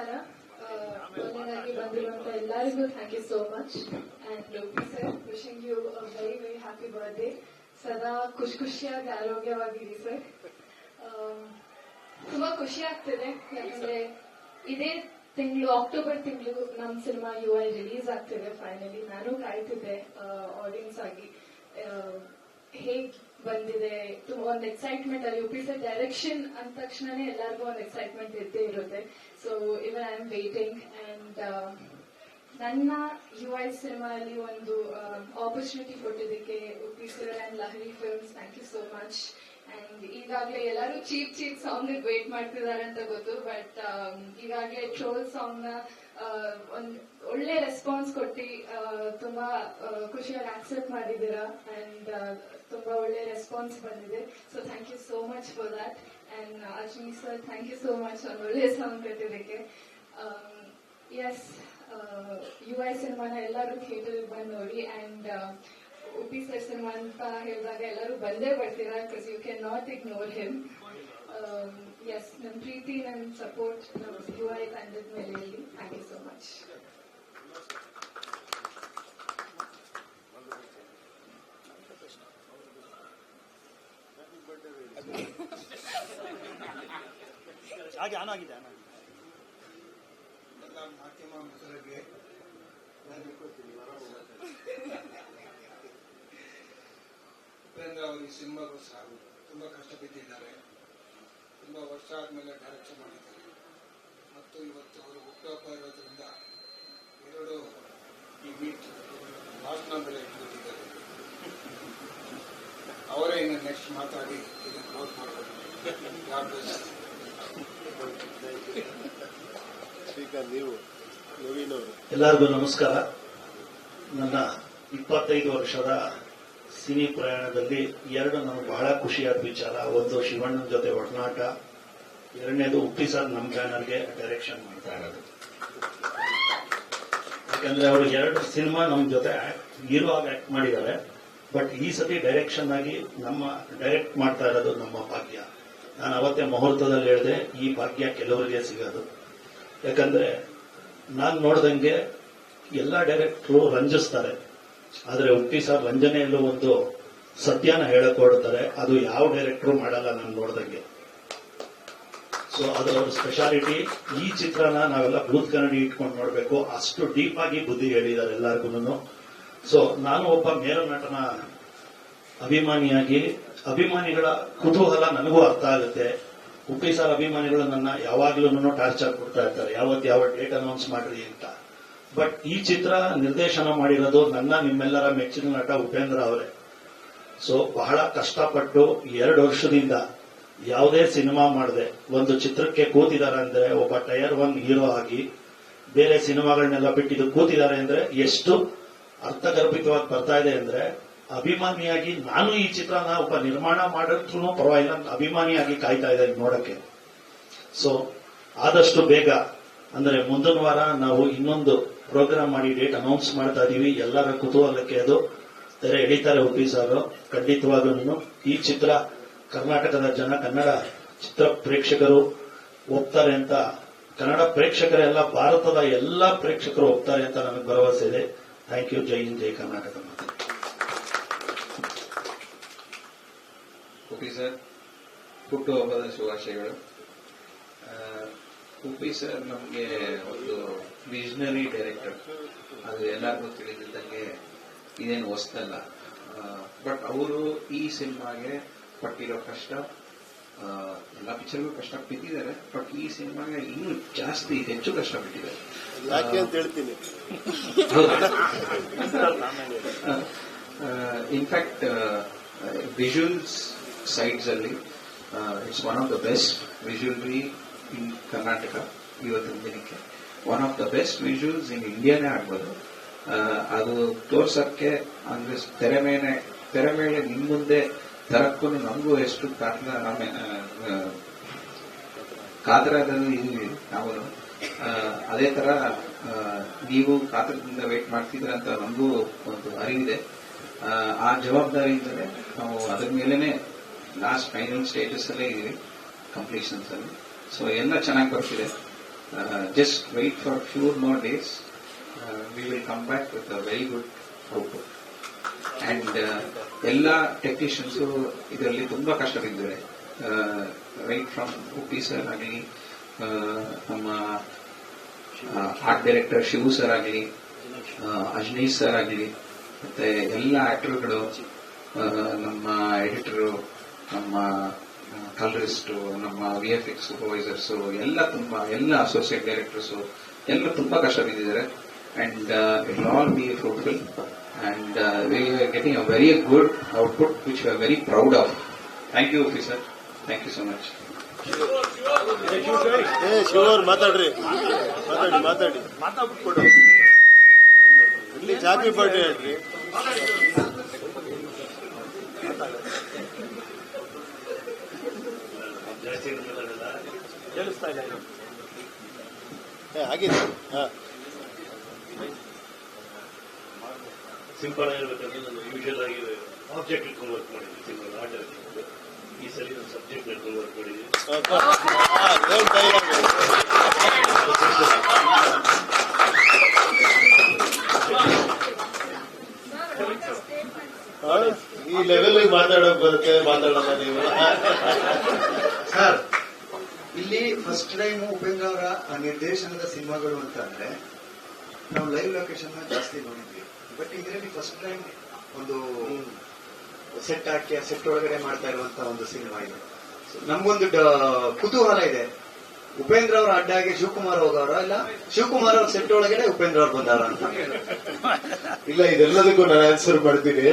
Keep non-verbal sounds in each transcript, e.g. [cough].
ನಮಸ್ಕಾರ. ಮೊದಲನೇದಾಗಿ ಬಂದಿರುವಂತ ಎಲ್ಲರಿಗೂ thank you so much and sir wishing you very very happy birthday ಸದಾ ಖುಷಿ ಖುಷಿಯಾಗಿ ಆರೋಗ್ಯವಾಗಿರಿ ಸರ್ ತುಂಬಾ ಖುಷಿ ಆಗ್ತಿದೆ. ಯಾಕಂದ್ರೆ ಇದೇ ತಿಂಗಳು ಅಕ್ಟೋಬರ್ ತಿಂಗಳು ನಮ್ಮ ಸಿನಿಮಾ ಯು ಐ ರಿಲೀಸ್ ಆಗ್ತಿದೆ ಫೈನಲಿ ನಾನು ಕಾಯ್ತಿದ್ದೆ ಆಡಿಯನ್ಸ್ ಆಗಿ. ಹೇಗೆ ಬಂದಿದೆ. ಒಂದು ಎಕ್ಸೈಟ್ಮೆಂಟ್ ಅಲ್ಲಿ ಯು ಸರ್ ಡೈರೆಕ್ಷನ್ ಅಂದ ತಕ್ಷಣನೇ ಎಲ್ಲರಿಗೂ ಒಂದು ಎಕ್ಸೈಟ್ಮೆಂಟ್ ಇದ್ದೇ ಇರುತ್ತೆ. So even I am waiting and ನನ್ನ ಯು ಐ ಸಿನಿಮಾ ಅಲ್ಲಿ ಒಂದು ಆಪರ್ಚುನಿಟಿ ಕೊಟ್ಟಿದ್ದಕ್ಕೆ Uppi sir and Lahari films thank you so much and ಈಗಾಗಲೇ ಎಲ್ಲರೂ ಚೀಪ್ ಚೀಪ್ ಸಾಂಗ್ ವೇಟ್ ಮಾಡ್ತಿದ್ದಾರೆ ಅಂತ ಗೊತ್ತು ಬಟ್ ಈಗಾಗಲೇ ಟ್ರೋಲ್ ಸಾಂಗ್ನ ಒಂದು ಒಂದ್ ಒಳ್ಳೆ ರೆಸ್ಪಾನ್ಸ್ ಕೊಟ್ಟು ಆ, ತುಂಬಾ ಖುಷಿಯಾಗಿ ಆಕ್ಸೆಪ್ಟ್ ಮಾಡಿದ್ದೀರಾ? ಅಂಡ್ ತುಂಬಾ ಒಳ್ಳೆ ರೆಸ್ಪಾನ್ಸ್ ಬಂದಿದೆ. So thank you so much for that and Ashwini sir thank you so much ಒಂದು ಒಳ್ಳೆ ಸಾಂಗ್ ಕಟ್ಟಿದ್ದಕ್ಕೆ. ಎಸ್ ಯು ಐ ಸಿನಿಮಾನ ಎಲ್ಲರೂ ಥಿಯೇಟರ್ ಬಂದು ನೋಡಿ. ಅಂಡ್ ಉಪಿ ಸರ್ ಸಿನಿಮಾ ಅಂತ ಹೇಳಿದಾಗ ಎಲ್ಲರೂ ಬಂದೇ ಬರ್ತೀರಾ? Because you can not ignore him yes ನನ್ನ ಪ್ರೀತಿ ನನ್ನ ಸಪೋರ್ಟ್ ಯು ಐ ತಂಡದ ಮೇಲೆ ಥ್ಯಾಂಕ್ ಯು ಸೋ ಮಚ್ ಹಾಗೆ ಆನ್ ಆಗಿದೆ ಆನ್ ಆಗಿದೆ. ಉಪೇಂದ್ರ ಅವರು ಈ ಸಿನಿಮಾಗೋಸ್ಕರ ತುಂಬ ಕಷ್ಟ ಬಿದ್ದಿದ್ದಾರೆ ತುಂಬ ವರ್ಷ ಆದಮೇಲೆ ಡೈರೆಕ್ಷನ್ ಮಾಡಿದ್ದಾರೆ ಮತ್ತು ಇವತ್ತು ಅವರು ಹುಟ್ಟುಹಬ್ಬ ಇರೋದ್ರಿಂದ ಎರಡು ಈ ಮೀಟ್ ಭಾಷಣ ಬೆಲೆ ಇಟ್ಕೊಂಡಿದ್ದಾರೆ ಅವರೇ ಇನ್ನು ನೆಕ್ಸ್ಟ್ ಮಾತಾಡಿ ಇದನ್ನು ಕ್ಲೋಸ್ ಮಾಡಬೇಕು God bless. ಶ್ರೀಕಾಂತ್ ನೀವು ನವೀನ್ ಅವರು ಎಲ್ಲರಿಗೂ ನಮಸ್ಕಾರ. ನನ್ನ ಇಪ್ಪತ್ತೈದು ವರ್ಷದ ಸಿನಿ ಪ್ರಯಾಣದಲ್ಲಿ ಎರಡು ನನಗೆ ಬಹಳ ಖುಷಿಯಾದ ವಿಚಾರ. ಒಂದು ಶಿವಣ್ಣನ ಜೊತೆ ಒಡನಾಟ ಎರಡನೇದು ಉಪ್ಪಿ ಸರ್ ನಮ್ಮ ಬ್ಯಾನರ್ಗೆ ಡೈರೆಕ್ಷನ್ ಮಾಡ್ತಾ ಇರೋದು. ಯಾಕಂದ್ರೆ ಅವರು ಎರಡು ಸಿನಿಮಾ ನಮ್ಮ ಜೊತೆ ಹೀರೋ ಆಗಿ ಆಕ್ಟ್ ಮಾಡಿದ್ದಾರೆ. ಬಟ್ ಈ ಸತಿ ಡೈರೆಕ್ಷನ್ ಆಗಿ ನಮ್ಮ ಡೈರೆಕ್ಟ್ ಮಾಡ್ತಾ ಇರೋದು ನಮ್ಮ ಭಾಗ್ಯ. ನಾನು ಅವತ್ತೇ ಮುಹೂರ್ತದಲ್ಲಿ ಹೇಳಿದೆ, ಈ ಭಾಗ್ಯ ಕೆಲವರಿಗೆ ಸಿಗೋದು. ಯಾಕಂದ್ರೆ ನಾನು ನೋಡ್ದಂಗೆ ಎಲ್ಲ ಡೈರೆಕ್ಟ್ರು ರಂಜಿಸ್ತಾರೆ. ಆದ್ರೆ ಉಪ್ಪಿ ಸರ್ ರಂಜನೆಯಲ್ಲೂ ಒಂದು ಸತ್ಯನ ಹೇಳಕ್ ಹೊರಡ್ತಾರೆ. ಅದು ಯಾವ ಡೈರೆಕ್ಟ್ರು ಮಾಡಲ್ಲ ನಾನು ನೋಡ್ದಂಗೆ. ಸೊ ಅದರ ಸ್ಪೆಷಾಲಿಟಿ ಈ ಚಿತ್ರನ ನಾವೆಲ್ಲ ಬೂತ್ ಕನ್ನಡಿ ಇಟ್ಕೊಂಡು ನೋಡ್ಬೇಕು. ಅಷ್ಟು ಡೀಪ್ ಆಗಿ ಬುದ್ಧಿ ಹೇಳಿದ್ದಾರೆ ಎಲ್ಲರಿಗೂ ಸೊ ನಾನು ಒಬ್ಬ ಮೇರ ನಟನ ಅಭಿಮಾನಿಯಾಗಿ, ಅಭಿಮಾನಿಗಳ ಕುತೂಹಲ ನನಗೂ ಅರ್ಥ ಆಗುತ್ತೆ. ಉಪ್ಪಿ ಸರ್ ಅಭಿಮಾನಿಗಳು ನನ್ನ ಯಾವಾಗ್ಲೂ ಟಾರ್ಚರ್ ಕೊಡ್ತಾ ಇರ್ತಾರೆ. ಯಾವತ್ತು ಯಾವ ಡೇಟ್ ಅನೌನ್ಸ್ ಮಾಡ್ರಿ ಅಂತ. ಬಟ್ ಈ ಚಿತ್ರ ನಿರ್ದೇಶನ ಮಾಡಿರೋದು ನನ್ನ, ನಿಮ್ಮೆಲ್ಲರ ಮೆಚ್ಚಿನ ನಟ ಉಪೇಂದ್ರ ಅವರೇ. ಸೊ ಬಹಳ ಕಷ್ಟಪಟ್ಟು ಎರಡು ವರ್ಷದಿಂದ ಯಾವುದೇ ಸಿನಿಮಾ ಮಾಡದೆ. ಒಂದು ಚಿತ್ರಕ್ಕೆ ಕೂತಿದ್ದಾರೆ ಅಂದ್ರೆ ಒಬ್ಬ ಟೈರ್ ಒನ್ ಹೀರೋ ಆಗಿ ಬೇರೆ ಸಿನಿಮಾಗಳನ್ನೆಲ್ಲ ಬಿಟ್ಟಿದ್ದು ಕೂತಿದ್ದಾರೆ ಅಂದ್ರೆ ಎಷ್ಟು ಅರ್ಥಗರ್ಭಿತವಾಗಿ ಬರ್ತಾ ಇದೆ ಅಂದ್ರೆ ಅಭಿಮಾನಿಯಾಗಿ ನಾನು ಈ ಚಿತ್ರನ ಒಬ್ಬ ನಿರ್ಮಾಣ ಮಾಡಿದ್ರು ಪರವಾಗಿಲ್ಲ ಅಭಿಮಾನಿಯಾಗಿ ಕಾಯ್ತಾ ಇದ್ದಾರೆ ನೋಡಕ್ಕೆ. ಸೊ ಆದಷ್ಟು ಬೇಗ, ಅಂದ್ರೆ ಮುಂದಿನ ವಾರ ನಾವು ಇನ್ನೊಂದು ಪ್ರೋಗ್ರಾಮ್ ಮಾಡಿ ಡೇಟ್ ಅನೌನ್ಸ್ ಮಾಡ್ತಾ ಇದೀವಿ. ಎಲ್ಲರ ಕುತೂಹಲಕ್ಕೆ ಅದು ತೆರೆ ಎಳಿತಾರೆ ಉಪ್ಪಿ ಸಾರು. ಖಂಡಿತವಾಗ್ಲೂ ಈ ಚಿತ್ರ ಕರ್ನಾಟಕದ ಜನ ಕನ್ನಡ ಚಿತ್ರ ಪ್ರೇಕ್ಷಕರು ಒಪ್ತಾರೆ ಅಂತ, ಕನ್ನಡ ಪ್ರೇಕ್ಷಕರೆಲ್ಲ ಭಾರತದ ಎಲ್ಲ ಪ್ರೇಕ್ಷಕರು ಒಪ್ತಾರೆ ಅಂತ ನನಗೆ ಭರವಸೆ ಇದೆ. ಥ್ಯಾಂಕ್ ಯು ಜೈ ಹಿಂದ್, ಜೈ ಕರ್ನಾಟಕ ಮಾತೆ ಸರ್ ಹುಟ್ಟುಹಬ್ಬದ ಶುಭಾಶಯಗಳು ಉಪ್ಪಿ ಉಪಿ ಸರ್ ನಮಗೆ ಒಂದು ವಿಷನರಿ ಡೈರೆಕ್ಟರ್ ಅದು ಎಲ್ಲರಿಗೂ ತಿಳಿದಿದ್ದಂಗೆ ಇದೇನು ಹೊಸ್ತಲ್ಲ. ಬಟ್ ಅವರು ಈ ಸಿನಿಮಾಗೆ ಪಟ್ಟಿರೋ ಕಷ್ಟ ಆ, ಎಲ್ಲ ಪಿಕ್ಚರ್ಗೂ ಕಷ್ಟ ಬಿದ್ದಿದ್ದಾರೆ ಬಟ್ ಈ ಸಿನಿಮಾಗೆ ಇನ್ನೂ ಜಾಸ್ತಿ ಹೆಚ್ಚು ಕಷ್ಟ ಬಿಟ್ಟಿದ್ದಾರೆ. ಯಾಕೆ ಅಂತ ಹೇಳ್ತೀನಿ. ಇನ್ಫ್ಯಾಕ್ಟ್ ವಿಜುವಲ್ಸ್ [laughs] [laughs] ಸೈಡ್ಸ್ ಅಲ್ಲಿ it's one of the best visually in Karnataka ಇವತ್ತಿನ ದಿನಕ್ಕೆ. One of the best visuals in ಇಂಡಿಯಾನೇ ಆಗ್ಬೋದು. ಅದು ತೋರ್ಸಕ್ಕೆ ಅಂದ್ರೆ ತೆರೆ ಮೇಲೆ ತೆರೆ ಮೇಲೆ ನಿಮ್ ಮುಂದೆ ತರಕ್ಕೂ ನಮಗೂ ಎಷ್ಟು ಕಾರಣ ಕಾತರದಲ್ಲಿ ಇದೀವಿ ನಾವು ಅದೇ ತರ ನೀವು ಕಾತರದಿಂದ ವೇಟ್ ಮಾಡ್ತಿದ್ರ ಅಂತ ನಮಗೂ ಒಂದು ಅರಿವಿದೆ. ಆ, ಜವಾಬ್ದಾರಿ ಜವಾಬ್ದಾರಿಯಿಂದಲೇ ನಾವು ಅದ್ರ ಮೇಲೆನೆ ಲಾಸ್ಟ್ ಫೈನಲ್ ಅಲ್ಲೇ ಇದೀವಿ ಕಂಪ್ಲೀಷನ್ಸ್ ಅಲ್ಲಿ. ಸೊ ಎಲ್ಲ ಚೆನ್ನಾಗಿ ಬರ್ತಿದೆ. Just wait for few more days we will come back with a very good output. And ಎಲ್ಲ ಟೆಕ್ನಿಷಿಯನ್ಸ್ ಇದರಲ್ಲಿ ತುಂಬಾ ಕಷ್ಟ ಬಿದ್ದಿದ್ದಾರೆ ರೈಟ್ ಫ್ರಮ್ ಉಪ್ಪಿ ಸರ್ ಆಗಲಿ ನಮ್ಮ ಆರ್ಟ್ ಡೈರೆಕ್ಟರ್ ಶಿವು ಸರ್ ಆಗಲಿ ಅಜ್ನೀಶ್ ಸರ್ ಆಗಲಿ, ಮತ್ತೆ ಎಲ್ಲ ಆಕ್ಟರ್ಗಳು ನಮ್ಮ ಎಡಿಟರು ನಮ್ಮ ಕಲರಿಸ್ಟು ನಮ್ಮ ವಿ ಎಫ್ ಎಕ್ಸ್ ಸೂಪರ್ವೈಸರ್ಸು ಎಲ್ಲ ತುಂಬಾ ಎಲ್ಲ ಅಸೋಸಿಯೇಟ್ ಡೈರೆಕ್ಟರ್ಸು ಎಲ್ಲ ತುಂಬಾ ಕಷ್ಟ ಬಿದ್ದಿದ್ದಾರೆ and it all be fruitful and we very good output which we are very proud of. Thank you, officer. Thank you so much. ಏ ಶಿವರ್ ಮಾತಾಡ್ರಿ ಮಾತಾಡಿ ಮಾತಾಡಿ ಚಾಪಿ ಪಾಟಿ ಹೇಳ್ರಿ ಏ, ಆಗಿದೆ ಹಾ ಸಿಂಪಲ್ ಆಗಿರ್ಬೇಕಂದ್ರೆ ನಾನು ಯೂಶಲ್ ಆಗಿ ಆಬ್ಜೆಕ್ಟ್ ಇಟ್ಕೊಂಡು ವರ್ಕ್ ಮಾಡಿದ್ದೆ ಸಿಂಪಲ್ ಆಟ ಈ ಸರಿ ನಾನು ಸಬ್ಜೆಕ್ಟ್ ಇಟ್ಕೊಂಡು ವರ್ಕ್ ಮಾಡಿದ್ದೆ ಏನ್ ಡೈಲಾಗ್ ಹಾ? ಈ ಲೆವೆಲ್ ಮಾತಾಡೋಕೆ ಬರುತ್ತೆ ಮಾತಾಡೋಣ ನೀವು. ಸರ್ ಇಲ್ಲಿ ಫಸ್ಟ್ ಟೈಮ್ ಉಪೇಂದ್ರ ಅವರ ನಿರ್ದೇಶನದ ಸಿನಿಮಾಗಳು ಅಂತಂದ್ರೆ ನಾವು ಲೈವ್ ಲೊಕೇಶನ್ ಜಾಸ್ತಿ ನೋಡಿದ್ವಿ. ಬಟ್ ಇದರಲ್ಲಿ ಫಸ್ಟ್ ಟೈಮ್ ಒಂದು ಸೆಟ್ ಹಾಕಿ, ಆ ಸೆಟ್ ಒಳಗಡೆ ಮಾಡ್ತಾ ಇರುವಂತ ಒಂದು ಸಿನಿಮಾ ಇದು. ನಮ್ಗೊಂದು ಕುತೂಹಲ ಇದೆ. ಉಪೇಂದ್ರ ಅವರ ಅಡ್ಡಾಗಿ ಶಿವಕುಮಾರ್ ಹೋಗವ್ರ ಇಲ್ಲ, ಶಿವಕುಮಾರ್ ಅವ್ರ ಸೆಟ್ ಒಳಗಡೆ ಉಪೇಂದ್ರ ಅವ್ರು ಬಂದಾರ ಅಂತ. ಇಲ್ಲ, ಇದೆಲ್ಲದಕ್ಕೂ ನಾನು ಆನ್ಸರ್ ಮಾಡ್ತೀನಿ.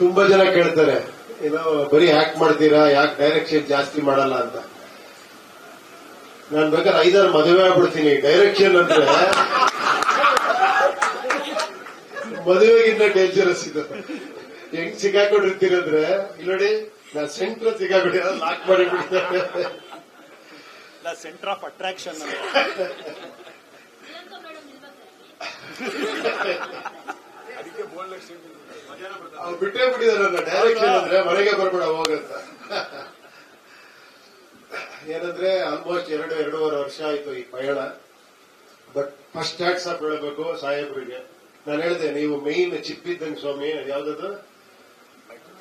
ತುಂಬಾ ಜನ ಕೇಳ್ತಾರೆ, ಏನೋ ಬರೀ ಯಾಕೆ ಮಾಡ್ತೀರಾ, ಯಾಕೆ ಡೈರೆಕ್ಷನ್ ಜಾಸ್ತಿ ಮಾಡಲ್ಲ ಅಂತ. ನಾನ್ ಬೇಕಾದ್ರೆ ಐದಾರು ಮದುವೆ ಆಗ್ಬಿಡ್ತೀನಿ. ಡೈರೆಕ್ಷನ್ ಅಂದ್ರೆ ಮದುವೆಗಿಂತ ಡೇಂಜರಸ್ ಇದೆ. ಹೆಂಗ್ ಸಿಕ್ಕಾಕೊಂಡಿರ್ತೀರಂದ್ರೆ ಇಲ್ಲಿ ನೋಡಿ ನಾ ಸೆಂಟ್ರ್ ಸಿಕ್ಕಾಕೊಂಡಿ ಲಾಕ್ ಮಾಡಿ ಬಿಡ್ತಾರೆ ಸೆಂಟರ್ ಆಫ್ ಅಟ್ರಾಕ್ಷನ್ ಅವ್ರು ಬಿಟ್ಟೇ ಬಿಟ್ಟಿದ್ದಾರೆ ಡೈರೆಕ್ಷನ್ ಅಂದ್ರೆ ಮನೆಗೆ ಬರ್ಬೇಡ ಹೋಗಂತ ಏನಂದ್ರೆ ಆಲ್ಮೋಸ್ಟ್ ಎರಡು, ಎರಡೂವರೆ ವರ್ಷ ಆಯ್ತು ಈ ಪಯಣ. ಬಟ್ ಫಸ್ಟ್ ಟ್ಯಾಕ್ಸ್ ಆಫ್ ಹೇಳಬೇಕು ಸಾಹೇಬ್ರಿಗೆ. ನಾನು ಹೇಳಿದೆ, ನೀವು ಮೇನ್ ಚಿಪ್ ಇದ್ದಂಗೆ ಸ್ವಾಮಿ ಯಾವ್ದದು?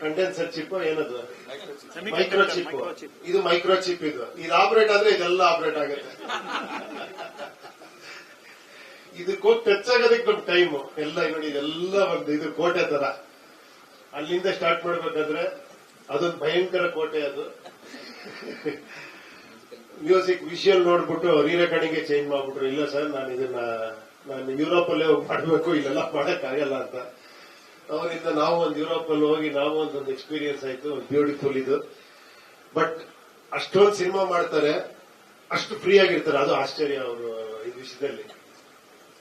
ಕಂಡೆನ್ಸರ್ ಚಿಪ್ ಏನದು? ಮೈಕ್ರೋ ಚಿಪ್ ಇದು ಮೈಕ್ರೋ ಚಿಪ್ ಇದು. ಇದು ಆಪರೇಟ್ ಆದ್ರೆ ಇದೆಲ್ಲ ಆಪರೇಟ್ ಆಗುತ್ತೆ. ಇದು ಕೋಟ್ ಟಚ್ ಆಗೋದಕ್ಕೆ ನಮ್ ಟೈಮ್ ಎಲ್ಲ ನೋಡಿ, ಇದೆಲ್ಲ ಒಂದು ಇದು ಕೋಟೆ ತರ. ಅಲ್ಲಿಂದ ಸ್ಟಾರ್ಟ್ ಮಾಡ್ಬೇಕಾದ್ರೆ ಅದೊಂದು ಭಯಂಕರ ಕೋಟೆ ಅದು. ಮ್ಯೂಸಿಕ್ ವಿಷುವಲ್ ನೋಡ್ಬಿಟ್ಟು ರೀ ರೆಕಾರ್ಡಿಂಗ್ ಚೇಂಜ್ ಮಾಡ್ಬಿಟ್ರು. ಇಲ್ಲ ಸರ್, ನಾನು ಇದನ್ನ, ನಾನು ಯುರೋಪ್ ಅಲ್ಲೇ ಮಾಡಬೇಕು, ಇಲ್ಲೆಲ್ಲ ಆಗಲ್ಲ ಅಂತ. ಅವರಿಂದ ನಾವು ಒಂದು ಯುರೋಪ್ ಅಲ್ಲಿ ಹೋಗಿ ನಾವು ಒಂದೊಂದು ಎಕ್ಸ್ಪೀರಿಯನ್ಸ್ ಆಯ್ತು. ಬ್ಯೂಟಿಫುಲ್ ಇದು. ಬಟ್ ಅಷ್ಟೊಂದು ಸಿನಿಮಾ ಮಾಡ್ತಾರೆ, ಅಷ್ಟು ಫ್ರೀ ಆಗಿರ್ತಾರೆ. ಅದು ಆಶ್ಚರ್ಯ ಅವರು ಈ ವಿಷಯದಲ್ಲಿ.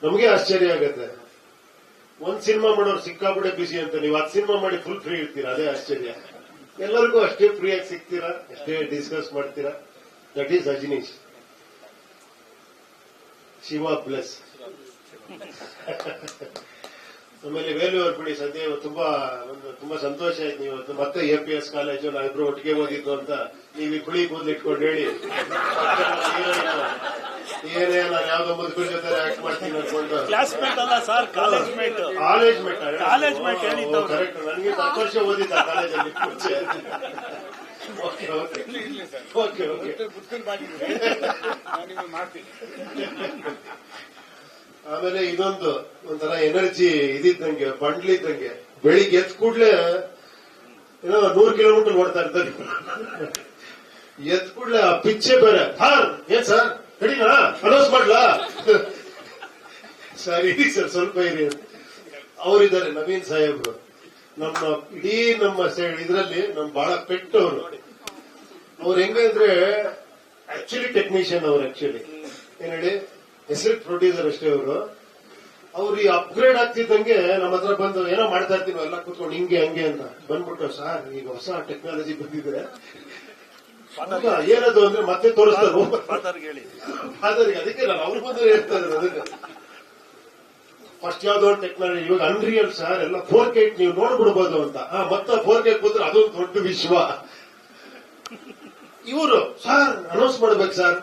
ನಮಗೆ ಆಶ್ಚರ್ಯ ಆಗತ್ತೆ. ಒಂದ್ ಸಿನಿಮಾ ಮಾಡೋರು ಸಿಕ್ಕಾಬಿಡೆ ಬಿಸಿ ಅಂತ. ನೀವು ಅದ್ ಸಿನಿಮಾ ಮಾಡಿ ಫುಲ್ ಫ್ರೀ ಇರ್ತೀರಾ? ಅದೇ ಆಶ್ಚರ್ಯ. ಎಲ್ಲರಿಗೂ ಅಷ್ಟೇ ಫ್ರೀ ಆಗಿ ಸಿಗ್ತೀರಾ? ಅಷ್ಟೇ ಡಿಸ್ಕಸ್ ಮಾಡ್ತೀರಾ? That is Ajaneesh Shiva plus ಆಮೇಲೆ ವೇಲು ಅವ್ರ ಬಿಡಿ ಸದ್ಯ ತುಂಬಾ ಒಂದು ತುಂಬಾ ಸಂತೋಷ ಆಯ್ತು. ನೀವು ಇವತ್ತು ಮತ್ತೆ ಎ ಪಿ ಎಸ್ ಕಾಲೇಜು ನಾವಿಬ್ರು ಒಟ್ಟಿಗೆ ಓದಿದ್ದು ಅಂತ ನೀವು ಈ ಕುಳಿ ಕೂದಲು ಇಟ್ಕೊಂಡು ಹೇಳಿ. [laughs] ಏನೇ ನಾನು ಯಾವ್ದೋ ಮುದುಕರ ಜೊತೆ ಆಕ್ಟ್ ಮಾಡ್ತೀನಿ ಅನ್ಕೊಂಡು. ಕ್ಲಾಸ್ಮೇಟ್ ಅಲ್ಲ sir college mate college mate college mate correct ನನಗೆ ಹತ್ತು ವರ್ಷ ಓದಿದ್ದ ಕಾಲೇಜಲ್ಲಿ ಮುಂಚೆ ಮಾಡ್ತೀನಿ. ಆಮೇಲೆ ಇದೊಂದು ಒಂಥರ ಎನರ್ಜಿ ಇದಿದ್ದಂಗೆ ಬಂಡ್ಲಿದ್ದಂಗೆ ಬೆಳಿಗ್ಗೆ ಎದ್ ಕೂಡ್ಲೆ ಏನೋ ನೂರ್ ಕಿಲೋಮೀಟರ್ ಓಡ್ತಾ ಇರ್ತಾರೆ. ಎದ್ ಕೂಡ್ಲೆ ಆ ಪಿಚ್ಚೆ ಬೇರೆ. ಹಾರ್ ಏನ್ ಸರ್? ಕಡಿನಾ ಅನೌನ್ಸ್ ಮಾಡ್ಲಾ? ಸರಿ ಸರ್ ಸ್ವಲ್ಪ ಇರಿ ಅವರಿದ್ದಾರೆ ನವೀನ್ ಸಾಹೇಬ್ರು. ನಮ್ಮ ಇಡೀ ನಮ್ಮ ಇದರಲ್ಲಿ ನಮ್ ಬಹಳ ಪೆಟ್ಟು ಅವರು ಅವ್ರು ಹೆಂಗಂದ್ರೆ ಆಕ್ಚುಲಿ ಟೆಕ್ನಿಷಿಯನ್ ಅವ್ರು ಆಕ್ಚುಲಿ ಏನ್ ಹೇಳಿ ಹೆಸರು ಪ್ರೊಡ್ಯೂಸರ್ ಅಷ್ಟೇ ಅವರು. ಅವ್ರು ಈ ಅಪ್ಗ್ರೇಡ್ ಆಗ್ತಿದ್ದಂಗೆ ನಮ್ಮ ಹತ್ರ ಬಂದು ಏನೋ ಮಾಡ್ತಾ ಇರ್ತೀವಿ ಎಲ್ಲ ಕೂತ್ಕೊಂಡು ಹಿಂಗೆ ಹಂಗೆ ಅಂತ. ಬಂದ್ಬಿಟ್ಟು ಸರ್ ಈಗ ಹೊಸ ಟೆಕ್ನಾಲಜಿ ಬಂದಿದ್ರೆ? ಏನದು ಅಂದ್ರೆ ಮತ್ತೆ ತೋರಿಸ್ತಾರೆ. ಫಾದರ್ಗೆ ಅದಕ್ಕೆ ನಾನು ಅವ್ರು ಬಂದ್ರೆ ಹೇಳ್ತಾರೆ ಅದಕ್ಕೆ. ಫಸ್ಟ್ ಯಾವ್ದೋ ಟೆಕ್ನಾಲಜಿ ಇವಾಗ ಅನ್ರಿಯಲ್ ಸರ್ ಎಲ್ಲ ಫೋರ್ ಕೆ ನೀವು ನೋಡ್ಬಿಡ್ಬೋದು ಅಂತ. ಮತ್ತೆ ಫೋರ್ ಕೆ ಕೂತ್ರೆ ಅದೊಂದು ದೊಡ್ಡ ವಿಶ್ವ. ಇವರು ಸರ್ ಅನೌನ್ಸ್ ಮಾಡ್ಬೇಕು ಸರ್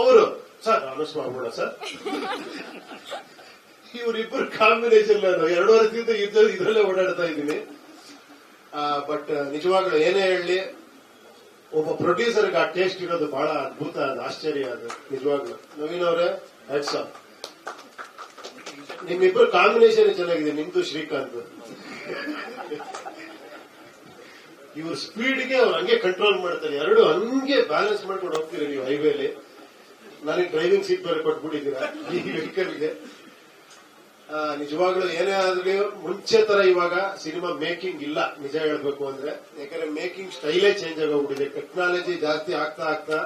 ಅವರು ಸರ್ ಅನೌನ್ಸ್ ಮಾಡ್ಬೋಣ ಸರ್ ಇವರಿಬ್ಬರು ಕಾಂಬಿನೇಷನ್ ನಾನು ಎರಡು ವರ್ಷದಿಂದ ಇದ್ದ ಇದ್ರಲ್ಲೇ ಓಡಾಡ್ತಾ ಇದ್ದೀನಿ. ಬಟ್ ನಿಜವಾಗ್ಲೂ ಏನೇ ಹೇಳಿ ಒಬ್ಬ ಪ್ರೊಡ್ಯೂಸರ್ಗೆ ಆ ಟೇಸ್ಟ್ ಇರೋದು ಬಹಳ ಅದ್ಭುತ ಅದು ಆಶ್ಚರ್ಯ ಅದು ನಿಜವಾಗ್ಲೂ. ನವೀನ್ ಅವರೇ ಹೆಡ್ಸ್ ನಿಮ್ಮಿಬ್ಬರು ಕಾಂಬಿನೇಷನ್ ಚೆನ್ನಾಗಿದೆ ನಿಮ್ದು ಶ್ರೀಕಾಂತ್. ಇವ್ರ ಸ್ಪೀಡ್ಗೆ ಅವ್ರು ಹಂಗೆ ಕಂಟ್ರೋಲ್ ಮಾಡ್ತಾರೆ. ಎರಡು ಹಂಗೆ ಬ್ಯಾಲೆನ್ಸ್ ಮಾಡ್ಕೊಂಡು ಹೋಗ್ತೀರಿ ನೀವು ಹೈವೇಲಿ ನನಗೆ ಡ್ರೈವಿಂಗ್ ಸೀಟ್ ಬೇರೆ ಕೊಟ್ಬಿಟ್ಟಿದ್ದೀರಾ. ಈ ವೆಹಿಕಲ್ಗೆ ನಿಜವಾಗ್ಲೂ ಏನೇ ಆದ್ರೂ ಮುಂಚೆ ತರ ಇವಾಗ ಸಿನಿಮಾ ಮೇಕಿಂಗ್ ಇಲ್ಲ, ನಿಜ ಹೇಳ್ಬೇಕು ಅಂದ್ರೆ. ಯಾಕಂದ್ರೆ ಮೇಕಿಂಗ್ ಸ್ಟೈಲೇ ಚೇಂಜ್ ಆಗೋಗ್ಬಿಟ್ಟಿದೆ. ಟೆಕ್ನಾಲಜಿ ಜಾಸ್ತಿ ಆಗ್ತಾ ಆಗ್ತಾ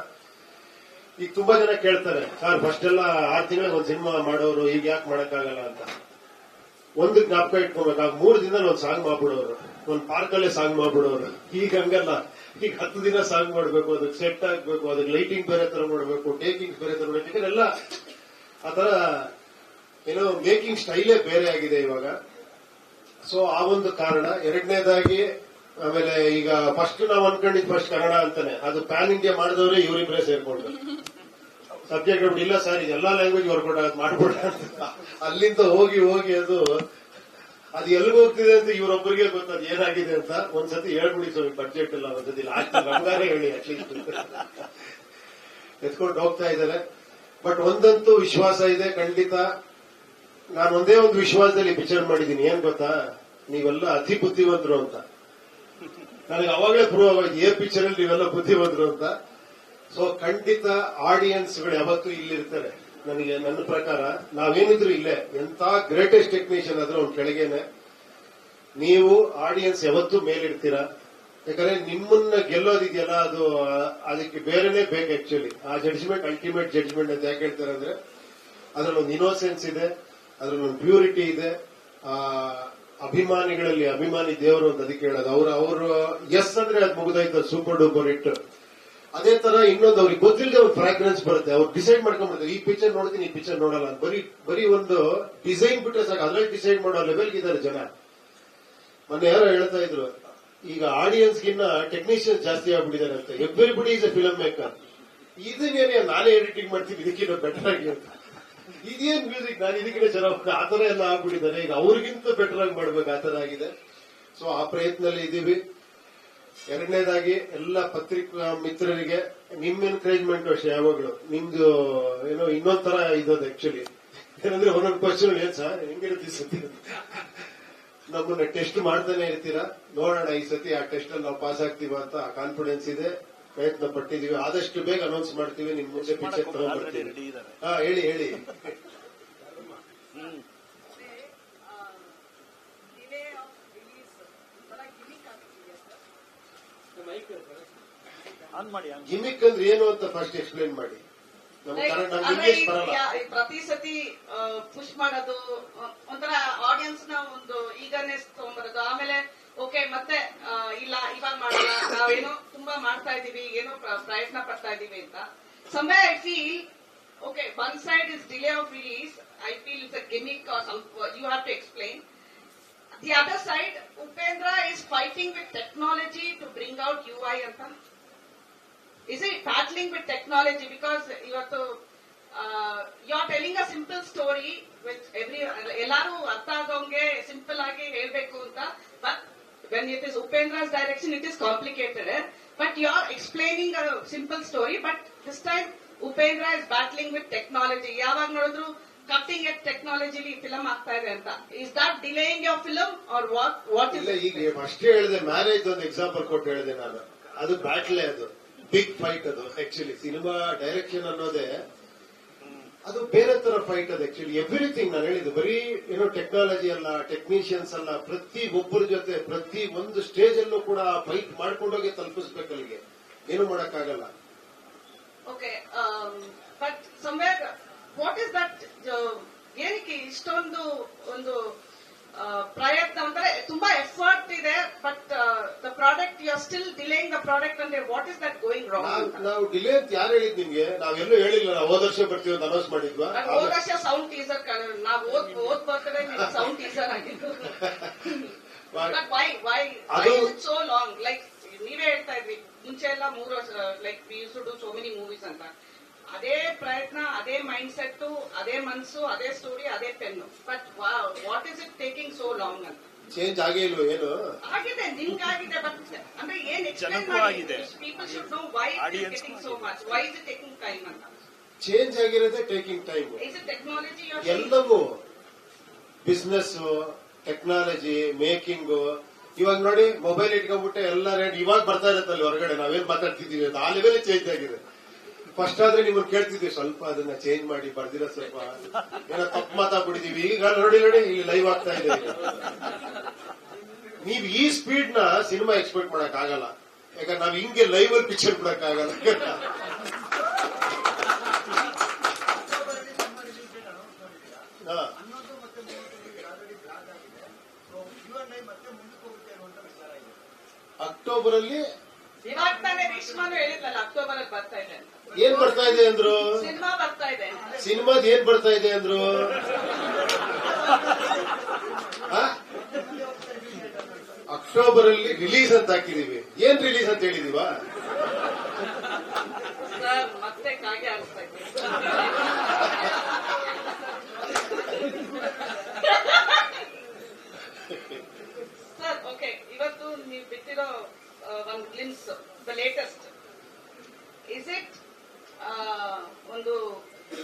ಈಗ ತುಂಬಾ ಜನ ಕೇಳ್ತಾರೆ, ಸರ್ ಫಸ್ಟ್ ಎಲ್ಲ ಆರು ತಿಂಗಳಿಗೆ ಒಂದು ಸಿನಿಮಾ ಮಾಡೋರು ಈಗ ಯಾಕೆ ಮಾಡಕ್ಕಾಗಲ್ಲ ಅಂತ. ಒಂದು ಜ್ಞಾಪಕ ಇಟ್ಕೋಬೇಕು. ಆ ಮೂರು ದಿನದಲ್ಲಿ ಒಂದು ಸಾಂಗ್ ಮಾಡ್ಬಿಡೋರು. ಒಂದು ಪಾರ್ಕಲ್ಲೇ ಸಾಂಗ್ ಮಾಡ್ಬಿಡೋರು. ಈಗ ಹಂಗಲ್ಲ. ಈಗ ಹತ್ತು ದಿನ ಸಾಂಗ್ ಮಾಡ್ಬೇಕು ಅದಕ್ಕೆ ಸೆಟ್ ಆಗ್ಬೇಕು ಅದಕ್ಕೆ ಲೈಟಿಂಗ್ ಬೇರೆ ತರ ಮಾಡಬೇಕು ಟೇಕಿಂಗ್ ಬೇರೆ ತರ ಮಾಡಬೇಕು ಎಲ್ಲ ಆತರ ಏನೋ ಮೇಕಿಂಗ್ ಸ್ಟೈಲೇ ಬೇರೆ ಆಗಿದೆ ಇವಾಗ. ಸೊ ಆ ಒಂದು ಕಾರಣ. ಎರಡನೇದಾಗಿ, ಆಮೇಲೆ ಈಗ ಫಸ್ಟ್ ನಾವು ಅನ್ಕೊಂಡಿದ್ ಫಸ್ಟ್ ಕನ್ನಡ ಅಂತಾನೆ. ಅದು ಪ್ಯಾನ್ ಇಂಡಿಯಾ ಮಾಡಿದವರೇ ಇವರಿಬ್ಬರೇ ಸೇರ್ಕೊಂಡ್ರು. ಸಬ್ಜೆಕ್ಟ್ ಇಲ್ಲ ಸರ್ ಎಲ್ಲಾ ಲ್ಯಾಂಗ್ವೇಜ್ ವರ್ಕೌಟ್ ಆಗುತ್ತೆ ಮಾಡ್ಬಿಡ ಅಲ್ಲಿಂದ ಹೋಗಿ ಹೋಗಿ ಅದು ಅದು ಎಲ್ಲಿಗೆ ಹೋಗ್ತಿದೆ ಅಂತ ಇವರೊಬ್ಬರಿಗೆ ಗೊತ್ತದ ಏನಾಗಿದೆ ಅಂತ ಒಂದ್ಸತಿ ಹೇಳ್ಬಿಡಿ ಸ್ವಾಮಿ ಬಜೆಟ್ ಇಲ್ಲ ಒಂದ್ಸತಿ ಹೇಳಿ ಅಟ್ಲೀಸ್ಟ್ ಎತ್ಕೊಂಡು ಹೋಗ್ತಾ ಇದ್ದಾರೆ. ಬಟ್ ಒಂದಂತೂ ವಿಶ್ವಾಸ ಇದೆ, ಖಂಡಿತ. ನಾನು ಒಂದೇ ಒಂದು ವಿಶ್ವಾಸದಲ್ಲಿ ಪಿಚರ್ ಮಾಡಿದ್ದೀನಿ ಏನ್ ಗೊತ್ತಾ? ನೀವೆಲ್ಲ ಅತಿ ಬುದ್ಧಿವಂತರು ಅಂತ. ನನಗೆ ಅವಾಗಲೇ ಪ್ರೂವ್ ಆಗೋಯ್ತು ಏ ಪಿಕ್ಚರ್ ಅಲ್ಲಿ ನೀವೆಲ್ಲ ಬುದ್ಧಿವಂತರು ಅಂತ. ಸೊ ಖಂಡಿತ ಆಡಿಯನ್ಸ್ಗಳು ಯಾವತ್ತೂ ಇಲ್ಲಿರ್ತಾರೆ. ನನಗೆ ನನ್ನ ಪ್ರಕಾರ ನಾವೇನಿದ್ರು ಇಲ್ಲೇ ಎಂತ ಗ್ರೇಟೆಸ್ಟ್ ಟೆಕ್ನಿಷಿಯನ್ ಆದ್ರೂ ಅವ್ನ ಕೆಳಗೇನೆ. ನೀವು ಆಡಿಯನ್ಸ್ ಯಾವತ್ತೂ ಮೇಲಿಡ್ತೀರಾ? ಯಾಕಂದ್ರೆ ನಿಮ್ಮನ್ನ ಗೆಲ್ಲೋದಿದೆಯಲ್ಲ, ಅದು ಅದಕ್ಕೆ ಬೇರೆನೆ ಬೇಕು ಆಕ್ಚುಲಿ ಆ ಜಡ್ಜ್ಮೆಂಟ್ ಅಲ್ಟಿಮೇಟ್ ಜಡ್ಜ್ಮೆಂಟ್ ಅಂತ ಯಾಕೆ ಹೇಳ್ತಾರೆ ಅಂದ್ರೆ, ಅದ್ರಲ್ಲಿ ಒಂದು ಇನೋಸೆನ್ಸ್ ಇದೆ, ಅದ್ರಲ್ಲಿ ಒಂದು ಪ್ಯೂರಿಟಿ ಇದೆ, ಆ, ಅಭಿಮಾನಿಗಳಲ್ಲಿ ಅಭಿಮಾನಿ ದೇವರು ಅಂತ ಅದಕ್ಕೆ ಹೇಳೋದು. ಅವರು ಅವರು ಎಸ್ ಅಂದ್ರೆ ಅದು ಮುಗಿದಾಯ್ತು ಸೂಪರ್ ಡೂಪರ್ ಇಟ್ಟು ಅದೇ ತರ ಇನ್ನೊಂದು ಅವ್ರಿಗೆ ಗೊತ್ತಿಲ್ಲದೆ ಒಂದು ಫ್ರಾಗ್ರೆನ್ಸ್ ಬರುತ್ತೆ. ಅವ್ರು ಡಿಸೈಡ್ ಮಾಡ್ಕೊಂಡ್ಬಿಡ್ತಾರೆ ಈ ಪಿಕ್ಚರ್ ನೋಡ್ತೀನಿ, ಈ ಪಿಕ್ಚರ್ ನೋಡಲ್ಲ. ಬರೀ ಬರೀ ಒಂದು ಡಿಸೈನ್ ಬಿಟ್ಟರೆ ಸಾಕು. ಅದ್ರಲ್ಲಿ ಡಿಸೈಡ್ ಮಾಡೋ ಲೆವೆಲ್ಗೆ ಇದ್ದಾರೆ ಜನ. ಮೊನ್ನೆ ಯಾರೋ ಹೇಳ್ತಾ ಇದ್ರು, ಈಗ ಆಡಿಯನ್ಸ್ ಗಿನ್ನ ಟೆಕ್ನಿಷಿಯನ್ ಜಾಸ್ತಿ ಆಗ್ಬಿಟ್ಟಿದ್ದಾರೆ ಅಂತ. Everybody is a film maker ಇದನ್ನೇನೆ ನಾನೇ ಎಡಿಟಿಂಗ್ ಮಾಡ್ತೀನಿ ಇದಕ್ಕಿಂತ ಬೆಟರ್ ಆಗಿ ಅಂತ. ಇದೇನ್ ಮ್ಯೂಸಿಕ್ ನಾನು ಇದಕ್ಕಿಂತ ಚೆನ್ನಾಗಿ ಆತರ ಎಲ್ಲ ಆಗ್ಬಿಟ್ಟಿದ್ದಾರೆ. ಈಗ ಅವ್ರಿಗಿಂತ ಬೆಟರ್ ಆಗಿ ಮಾಡ್ಬೇಕು. ಆತರ ಆಗಿದೆ. ಸೊ ಆ ಪ್ರಯತ್ನದಲ್ಲಿ ಇದೀವಿ. ಎರಡನೇದಾಗಿ ಎಲ್ಲ ಪತ್ರಿಕಾ ಮಿತ್ರರಿಗೆ ನಿಮ್ ಎನ್ಕರೇಜ್ಮೆಂಟ್ ಅಷ್ಟೇ ಯಾವಾಗ್ಲು. ನಿಮ್ದು ಏನೋ ಇನ್ನೊಂದ್ ತರ ಇದ್ದದು ಆಕ್ಚುಲಿ ಏನಂದ್ರೆ ಒಂದೊಂದು ಕ್ವಶನ್ ಏನ್ ಸರ್ ಹೆಂಗಿರುತ್ತೆ ಸತಿ ನಮ್ಮನ್ನ ಟೆಸ್ಟ್ ಮಾಡ್ತಾನೆ ಇರ್ತೀರಾ? ನೋಡೋಣ ಈ ಸತಿ ಆ ಟೆಸ್ಟ್ ಅಲ್ಲಿ ನಾವು ಪಾಸ್ ಆಗ್ತೀವ ಅಂತ ಕಾನ್ಫಿಡೆನ್ಸ್ ಇದೆ ಪ್ರಯತ್ನ ಪಟ್ಟಿದೀವಿ ಆದಷ್ಟು ಬೇಗ ಅನೌನ್ಸ್ ಮಾಡ್ತೀವಿ ನಿಮ್ ಮುಂದೆ ಪಿಕ್ಚರ್ ತಗೊಂಡ್ಬರ್ತೀವಿ. ಹಾ ಹೇಳಿ ಹೇಳಿ ಆನ್ ಮಾಡಿ ಆನ್ ಗಿಮಿಕ್ ಅಂದ್ರೆ ಏನು ಅಂತ ಫಸ್ಟ್ ಎಕ್ಸ್ಪ್ಲೈನ್ ಮಾಡಿ. ಇಂಗ್ಲಿಷ್ ಬರಲ್ಲ. ಪ್ರತಿ ಸತಿ ಪುಷ್ ಮಾಡೋದು ಒಂಥರ ಆಡಿಯನ್ಸ್ನ ಒಂದು ಈಗರ್ನೆಸ್ ತಗೊಂಡ್ಬರೋದು ಆಮೇಲೆ ಓಕೆ ಮತ್ತೆ ಇಲ್ಲ ಇವಾಗ ಮಾಡಲ್ಲ ನಾವೇನೋ ತುಂಬಾ ಮಾಡ್ತಾ ಇದೀವಿ ಏನೋ ಪ್ರಯತ್ನ ಪಡ್ತಾ ಇದೀವಿ ಅಂತ. ಸಮಯ I feel okay one side is delay of release I feel it's a gimmick you have to explain other side Upendra is fighting with technology to bring out U I ಅಂತ is it battling with technology? Because you have to uh, you are telling a simple story which every ಎಲ್ಲಾರು ಅರ್ಥ ಆಗೋಂಗೆ simple ಆಗಿ ಹೇಳ್ಬೇಕು ಅಂತ but when it is Upendra's direction it is complicated but you are explaining a simple story but this time Upendra is battling with technology ಯಾವಾಗ ನೋಡಿದ್ರು cutting edge ಟೆಕ್ನಾಲಜಿಲಿ film ಆಗ್ತಾ ಇದೆ ಅಂತ. Is that delaying your film or what what ಇಲ್ಲ ಈಗ ಅಷ್ಟೇ ಹೇಳಿದೆ ಮ್ಯಾರೇಜ್ ಒಂದು ಎಕ್ಸಾಂಪಲ್ ಕೊಟ್ಟು ಹೇಳಿದೆ ನಾನು. ಅದು ಬ್ಯಾಟ್ಲೆ ಅದು ಬಿಗ್ ಫೈಟ್ ಅದು ಆಕ್ಚುಲಿ ಸಿನಿಮಾ ಡೈರೆಕ್ಷನ್ ಅನ್ನೋದೇ ಅದು ಬೇರೆ ತರ ಫೈಟ್ ಅದು ಆಕ್ಚುಲಿ ಎವ್ರಿಥಿಂಗ್ ನಾನು ಹೇಳಿದ್ದು ಬರೀ ಏನೋ ಟೆಕ್ನಾಲಜಿ ಅಲ್ಲ ಟೆಕ್ನಿಷಿಯನ್ಸ್ ಅಲ್ಲ ಪ್ರತಿ ಒಬ್ಬರ ಜೊತೆ ಪ್ರತಿ ಒಂದು ಸ್ಟೇಜ್ ಅಲ್ಲೂ ಕೂಡ ಫೈಟ್ ಮಾಡ್ಕೊಂಡೋಗಿ ತಲುಪಿಸ್ಬೇಕು ಅಲ್ಲಿಗೆ ಏನು ಮಾಡಕ್ಕಾಗಲ್ಲ. Okay but somewhere what is that ಏನಕ್ಕೆ ಇಷ್ಟೊಂದು ಒಂದು ಪ್ರಯತ್ನ ಅಂದ್ರೆ ತುಂಬಾ ಎಫರ್ಟ್ ಇದೆ but the product you are still delaying the product ಅಂದ್ರೆ what is that going wrong ನಾವು ಡಿಲೇ ಅಂತ ಯಾರು ಹೇಳಿದ್ ನಿಮ್ಗೆ? ನಾವೆಲ್ಲೂ ಹೇಳಿಲ್ಲ ನಾವು ಹೋದ ವರ್ಷ ಬರ್ತೀವಿ ಅಂತ ಅನೌನ್ಸ್ ಮಾಡಿದ್ವಾ? ಹೋದ ವರ್ಷ ಸೌಂಡ್ ಟೀಸರ್ ನಾವು ಓದ್ ಓದ್ ಬರ್ತಾರೆ ಸೌಂಡ್ ಟೀಸರ್ ಆಗಿದ್ದು. But why why why so long like ನೀವೇ ಹೇಳ್ತಾ ಇದ್ವಿ ಮುಂಚೆ ಎಲ್ಲ ಮೂರು ವರ್ಷ like we use to do so many movies ಅಂತ. ಅದೇ ಪ್ರಯತ್ನ ಅದೇ ಮೈಂಡ್ ಸೆಟ್ ಅದೇ ಮನ್ಸು ಅದೇ ಸ್ಟೋರಿ ಅದೇ pen but what is it taking so long ಅಂತ? ಚೇಂಜ್ ಆಗೇ ಇಲ್ವ ಏನು? ಆಗಿದೆ ನಿಮ್ಗಾಗಿದೆ ಬಟ್ ಅಂದ್ರೆ ಏನ್ ಎಕ್ಸ್ಪ್ಲೈನ್ ಆಗಿದೆ. People should know why taking so much why is taking time ಅಂತ? ಚೇಂಜ್ ಆಗಿರೋದೇ ಟೇಕಿಂಗ್ ಟೈಮ್ ಟೆಕ್ನಾಲಜಿ ಎಲ್ಲವೂ. ಬಿಸ್ನೆಸ್ ಟೆಕ್ನಾಲಜಿ ಮೇಕಿಂಗ್ ಇವಾಗ ನೋಡಿ ಮೊಬೈಲ್ ಇಟ್ಕೊಂಡ್ಬಿಟ್ಟೆ ಎಲ್ಲ ರೇಟ್ ಇವಾಗ ಬರ್ತಾ ಇರತ್ತಲ್ಲ ಹೊರಗಡೆ ನಾವೇನ್ ಮಾತಾಡ್ತಿದೀವಿ ಅಂತ ಆ ಲೆವೆಲ್ ಚೇಂಜ್ ಆಗಿದೆ. ಫಸ್ಟ್ ಆದ್ರೆ ನೀವು ಕೇಳ್ತಿದ್ವಿ ಸ್ವಲ್ಪ ಅದನ್ನ ಚೇಂಜ್ ಮಾಡಿ, ಬರ್ದಿರೋ ಸ್ವಲ್ಪ. ಏನೋ ತಪ್ಪು ಮಾತಾಡ್ಬಿಟ್ಟಿದೀವಿ. ಈಗ ನೋಡಿ ನೋಡಿ ಇಲ್ಲಿ ಲೈವ್ ಆಗ್ತಾ ಇದೆ. ನೀವ್ ಈ ಸ್ಪೀಡ್ನ ಸಿನಿಮಾ ಎಕ್ಸ್ಪೆಕ್ಟ್ ಮಾಡಕ್ ಆಗಲ್ಲ. ಯಾಕಂದ್ರೆ ನಾವ್ ಹಿಂಗೆ ಲೈವ್ ಅಲ್ಲಿ ಪಿಕ್ಚರ್ ಬಿಡಕ್ ಆಗಲ್ಲ. ಅಕ್ಟೋಬರ್ ಅಲ್ಲಿ ಅಕ್ಟೋಬರ್ ಅಲ್ಲಿ ಬರ್ತಾ ಇದೆ ಏನ್ ಬರ್ತಾ ಇದೆ ಅಂದ್ರು? ಸಿನಿಮಾದ ಏನ್ ಬರ್ತಾ ಇದೆ ಅಂದ್ರು? ಅಕ್ಟೋಬರ್ ಅಲ್ಲಿ ರಿಲೀಸ್ ಅಂತ ಹಾಕಿದೀವಿ. ಏನ್ ರಿಲೀಸ್ ಅಂತ ಹೇಳಿದೀವ? ಸರ್ ಮತ್ತೆ ಕಾಗೆ ಆಡಿಸ್ತಾ ಸರ್ ಓಕೆ ಇವತ್ತು ನೀವು ಬಿಟ್ಟಿರೋ ಒಂದು glimpse the latest is it ಒಂದು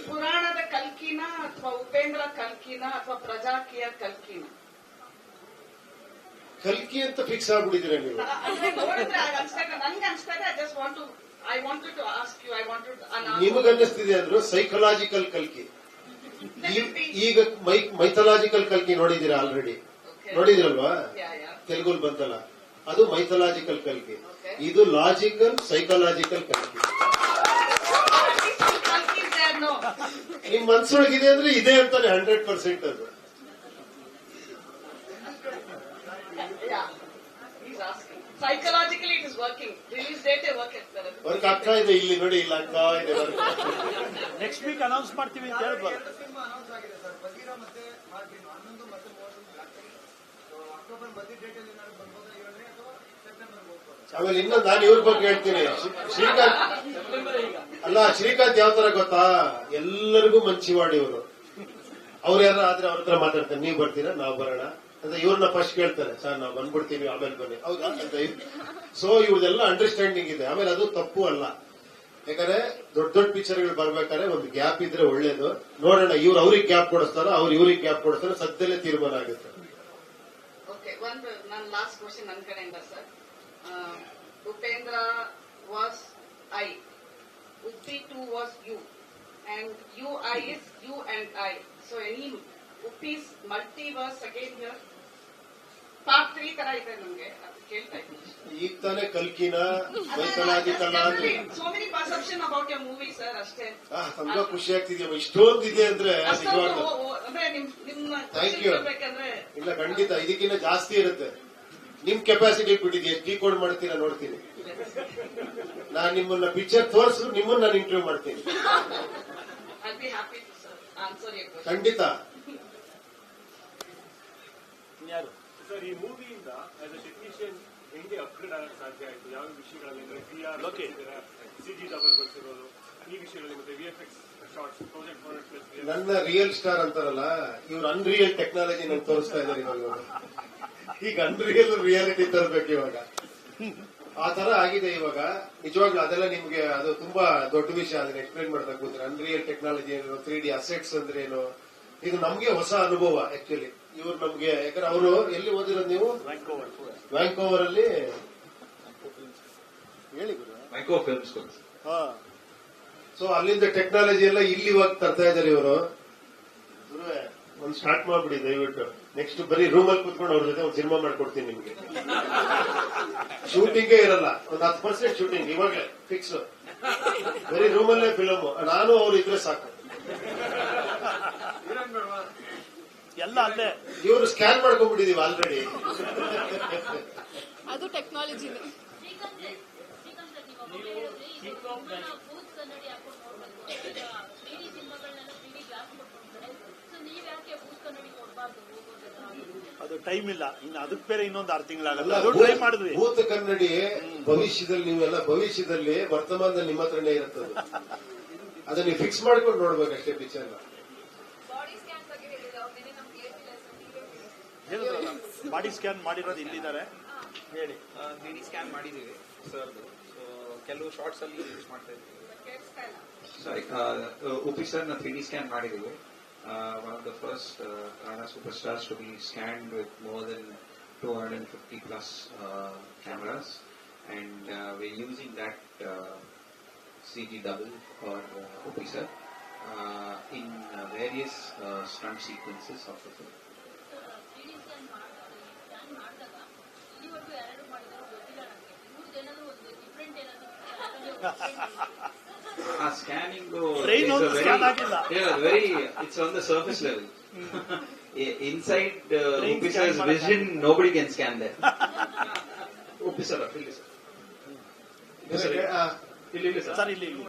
ಪುರಾಣದ ಕಲ್ಕಿನ ಅಥವಾ ಉಪೇಂದ್ರ ಕಲ್ಕಿನ ಅಥವಾ ಪ್ರಜಾಕಿಯ ಕಲ್ಕಿನ. ಕಲ್ಕಿ ಅಂತ ಫಿಕ್ಸ್ ಆಗ್ಬಿಟ್ಟಿದ್ರೆ ನೀವು? ನಂಗೆ ಅನ್ಸ್ದಾಗ I just want to I want to ask you I want ನಿಮಗೆ ಅನ್ನಿಸ್ತಿದೆ ಅಂದ್ರೆ ಸೈಕಲಾಜಿಕಲ್ ಕಲ್ಕಿ. ಈಗ ಮೈಥಲಾಜಿಕಲ್ ಕಲ್ಕಿ ನೋಡಿದೀರಾ ಆಲ್ರೆಡಿ ನೋಡಿದಿರಲ್ವಾ? ತೆಲುಗು ಬಂತಲ್ಲ. ಅದು ಮೈಥಲಾಜಿಕಲ್ ಕಲ್ಕಿ. ಇದು ಲಾಜಿಕಲ್ ಸೈಕಲಾಜಿಕಲ್ ಕಲ್ಕಿ. ನಿಮ್ ಮನ್ಸೊಳಗಿದೆ ಅಂದ್ರೆ ಇದೆ ಅಂತಾನೆ ಹಂಡ್ರೆಡ್ ಪರ್ಸೆಂಟ್ ಅದು psychologically it is working it is working. Release date ಆಗ್ತಾರೆ. ವರ್ಕ್ ಆಗ್ತಾ ಇದೆ ಇಲ್ಲಿ ನೋಡಿ ಇಲ್ಲ ಆಗ್ತಾ ಇದೆ. ನೆಕ್ಸ್ಟ್ ವೀಕ್ ಅನೌನ್ಸ್ ಮಾಡ್ತೀವಿ ಅಂತ ಹೇಳ್ಬೋದು ಸಿನಿಮಾ ಅನೌನ್ಸ್ ಆಗಿದೆ ಸರ್ ಬಗೀರಾ ಮತ್ತೆ ಮಾರ್ಟಿನ್ ಹನ್ನೊಂದು ಮತ್ತೆ ಮೂವತ್ತೊಂದು ಬ್ಲಾಕ್ ಸೊ ಅಕ್ಟೋಬರ್ ಮಧ್ಯ ಡೇಟ್ ಅಲ್ಲಿ ಏನಾದ್ರು ಬರ್ಬೋದಾ ಹೇಳ್ರಿ ಅಥವಾ ಸೆಪ್ಟೆಂಬರ್ ಹೋಗ್ಬೋದು ಆಮೇಲೆ ಇನ್ನೊಂದು ನಾನು ಇವ್ರ ಬಗ್ಗೆ ಹೇಳ್ತೀನಿ. ಶ್ರೀ- ಶ್ರೀಕಾಂತ್ ಅಲ್ಲ, ಶ್ರೀಕಾಂತ್ ಯಾವ ತರ ಗೊತ್ತಾ? ಎಲ್ಲರಿಗೂ ಮಂಚಿವಾಡಿ ಇವರು. ಅವ್ರು ಯಾರ ಆದ್ರೆ ಅವ್ರ ಹತ್ರ ಮಾತಾಡ್ತಾರೆ. ನೀವು ಬರ್ತೀರಾ? ನಾವು ಬರೋಣ. ಅಂತ ಇವ್ರನ್ನ ಫಸ್ಟ್ ಕೇಳ್ತಾರೆ. ಸರ್, ನಾವು ಬಂದ್ಬಿಡ್ತೀವಿ, ಆಮೇಲೆ ಬನ್ನಿ. ಹೌದಾ? ಸೊ ಇವ್ರದೆಲ್ಲ ಅಂಡರ್ಸ್ಟ್ಯಾಂಡಿಂಗ್ ಇದೆ. ಆಮೇಲೆ ಅದು ತಪ್ಪು ಅಲ್ಲ. ಯಾಕಂದ್ರೆ ದೊಡ್ಡ ದೊಡ್ಡ ಪಿಕ್ಚರ್ಗಳು ಬರ್ಬೇಕಾದ್ರೆ ಒಂದು ಗ್ಯಾಪ್ ಇದ್ರೆ ಒಳ್ಳೇದು. ನೋಡೋಣ, ಇವ್ರು ಅವ್ರಿಗೆ ಗ್ಯಾಪ್ ಕೊಡಿಸ್ತಾರ, ಅವ್ರು ಇವ್ರಿಗೆ ಗ್ಯಾಪ್ ಕೊಡಿಸ್ತಾರ, ಸದ್ಯದಲ್ಲೇ ತೀರ್ಮಾನ ಆಗುತ್ತೆ. Sir Upendra was I Uppi two was you and you I is you and I so any Uppi's multi was again here part three ತರ ಇದೆ ನಮ್ಗೆ. ಅದು ಕೇಳ್ತಾ ಇದ್ದೀನಿ. ಈಗ ತಾನೇ ಕಲ್ಕಿನ ಅಂದ್ರೆ so many perception about your movie sir ಅಷ್ಟೇ. ತುಂಬಾ ಖುಷಿ ಆಗ್ತಿದ್ಯಮ್ಮ ಇಷ್ಟೊಂದು ಇದೆ ಅಂದ್ರೆ ನಿಜವಾಗ್ಲೂ. you. ಹೇಳ್ಬೇಕಂದ್ರೆ ಇಲ್ಲ ಖಂಡಿತ. ಇದಕ್ಕಿಂತ ಜಾಸ್ತಿ ಇರುತ್ತೆ. ನಿಮ್ ಕೆಪಾಸಿಟಿ ಬಿಟ್ಟಿದೆ ಎಷ್ಟು ಡಿಕೋಡ್ ಮಾಡ್ತೀರಾ ನೋಡ್ತೀನಿ. ನಾನ್ ನಿಮ್ಮನ್ನ ಪಿಕ್ಚರ್ ತೋರಿಸು ನಿಮ್ಮನ್ನ ನಾನು ಇಂಟರ್ವ್ಯೂ ಮಾಡ್ತೀನಿ. ಖಂಡಿತ. ಸರ್ ಈ ಮೂವಿಯಿಂದ ಆಸ್ ಅ ಟೆಕ್ನಿಷಿಯನ್ ಹೆಂಗೆ ಅಪ್ಗ್ರೇಡ್ ಆಗಕ್ಕೆ ಸಾಧ್ಯ ಆಯ್ತು? ಯಾವ ವಿಷಯಗಳಲ್ಲಿ P R Okay. C G double ಬರ್ತಿರೋದು ಈ ವಿಷಯಗಳಲ್ಲಿ ಮತ್ತೆ ವಿ ಎಫ್ ಎಕ್ಸ್ ನನ್ನ ರಿಯಲ್ ಸ್ಟಾರ್ ಅಂತಾರಲ್ಲ ಇವ್ರು ಅನ್ರಿಯಲ್ ಟೆಕ್ನಾಲಜಿ ನಂಗೆ ತೋರಿಸ್ತಾ ಇದ್ದಾರೆ ಇವಾಗ. ಈಗ ಅನ್ರಿಯಲ್ ರಿಯಾಲಿಟಿ ತರಬೇಕು ಇವಾಗ. ಆ ತರ ಆಗಿದೆ ಇವಾಗ. ನಿಜವಾಗ್ಲೂ ಅದೆಲ್ಲ ನಿಮ್ಗೆ ಅದು ತುಂಬಾ ದೊಡ್ಡ ವಿಷಯ ಅದನ್ನ ಎಕ್ಸ್ಪ್ಲೈನ್ ಮಾಡ್ತಾ ಕೂತ್ರೆ. ಅನ್ರಿಯಲ್ ಟೆಕ್ನಾಲಜಿ ಏನು ತ್ರೀ ಡಿ ಅಸೆಟ್ಸ್ ಅಂದ್ರೆ ಏನು. ಇದು ನಮ್ಗೆ ಹೊಸ ಅನುಭವ ಆಕ್ಚುಲಿ ಇವ್ರು ನಮ್ಗೆ ಯಾಕಂದ್ರೆ ಅವರು ಎಲ್ಲಿ ಓದಿರೋದು ನೀವು? ವ್ಯಾಂಕೋವರ್ ವ್ಯಾಂಕೋವರ್ ಅಲ್ಲಿ. ಹೇಳಿ ಗುರು. ಮೈಕೋ ಫಿಲ್ಮ್ ಸ್ಕೂಲ್ ಹಾ. ಸೊ ಅಲ್ಲಿಂದ ಟೆಕ್ನಾಲಜಿ ಎಲ್ಲ ಇಲ್ಲಿ ಇವಾಗ ತರ್ತಾ ಇದ್ದಾರೆ ಇವರು ಒಂದು ಸ್ಟಾರ್ಟ್ ಮಾಡ್ಬಿಡಿ ದಯವಿಟ್ಟು ನೆಕ್ಸ್ಟ್ ಬರೀ ರೂಮಲ್ಲಿ ಅಲ್ಲಿ ಕುತ್ಕೊಂಡು ಅವ್ರ ಜೊತೆ ಒಂದು ಸಿನಿಮಾ ಮಾಡ್ಕೊಡ್ತೀನಿ ನಿಮ್ಗೆ ಶೂಟಿಂಗೇ ಇರಲ್ಲ ಒಂದು ಹತ್ತು ಪರ್ಸೆಂಟ್ ಶೂಟಿಂಗ್ ಇವಾಗ ಫಿಕ್ಸ್ ಬರೀ ರೂಮಲ್ಲೇ ಫಿಲಮ್ ನಾನು ಅವ್ರು ಇದ್ರೆ ಸಾಕು ಎಲ್ಲ ಅಲ್ಲೇ ಇವರು ಸ್ಕ್ಯಾನ್ ಮಾಡ್ಕೊಂಡ್ಬಿಟ್ಟಿದೀವಿ ಆಲ್ರೆಡಿ ಅದು ಟೆಕ್ನಾಲಜಿನೇ ಕನ್ನಡಿ ಹಾಕೊಂಡು ನೋಡ್ಬೇಕು ಈಗ ತ್ರೀ ಸಿನಿಮಾಗಳನ್ನೆಲ್ಲ ತ್ರೀ ಗ್ಲಾಸ್ ಕೊಟ್ಕೊಂಡ್ರೆ ಸೊ ನೀವ್ ಯಾಕೆ ಬೂತ್ ಕನ್ನಡಿ ಕೊಡಬಾರ್ದು? ಅದು ಟೈಮ್ ಇಲ್ಲ. ಇನ್ನು ಅದಕ್ಕೆ ಬೇರೆ ಇನ್ನೊಂದು ಆರು ತಿಂಗಳಾಗಲ್ಲ ಅದು ಟ್ರೈ ಮಾಡಿದ್ವಿ ಭೂತ ಕನ್ನಡಿ ಭವಿಷ್ಯದಲ್ಲಿ ನೀವೆಲ್ಲ ಭವಿಷ್ಯದಲ್ಲಿ ವರ್ತಮಾನದಲ್ಲಿ ನಿಮ್ಮ ಹತ್ರನೇ ಇರುತ್ತದೆ ಅದನ್ನ ನೀವು ಫಿಕ್ಸ್ ಮಾಡ್ಕೊಂಡು ನೋಡ್ಬೇಕಷ್ಟೇ ಪಿಕ್ಚರ್ ಬಾಡಿ ಸ್ಕ್ಯಾನ್ ಹೇಳಿದ್ರಲ್ಲ ಬಾಡಿ ಮಾಡಿರೋದು ಇಲ್ಲಿದ್ದಾರೆ. ಹೇಳಿ. ಬಿಡಿ ಸ್ಕ್ಯಾನ್ ಮಾಡಿದ್ದೀವಿ ಸರ್ ಸೊ ಕೆಲವು ಶಾರ್ಟ್ಸ್ ಅಲ್ಲಿ ಯೂಸ್ ಮಾಡ್ತಾ ಇದ್ದೀವಿ. ಸಾರಿ ಉಪಿ ಸರ್ ನ ತ್ರೀ ಡಿ ಸ್ಕ್ಯಾನ್ ಮಾಡಿದ್ದೀವಿ one of the first Kannada super stars to be scan with more than two hundred and fifty plus cameras and we using that C G double for Upi sir in various stunt sequences of the film three D scan scan ಮಾಡಿದಾಗ ಇಲ್ಲಿವರೆಗೂ ಯಾರು ಮಾಡಿದಾರೋ ಗೊತ್ತಿಲ್ಲ ನನಗೆ ಮೂರು [laughs] [laughs] ಆ scanning. Very it's on the surface level inside. Vision nobody can scan they ಇಲ್ಲಿ sir ಇಲ್ಲಿ sir sir ಇಲ್ಲಿ ಇಲ್ಲಿ.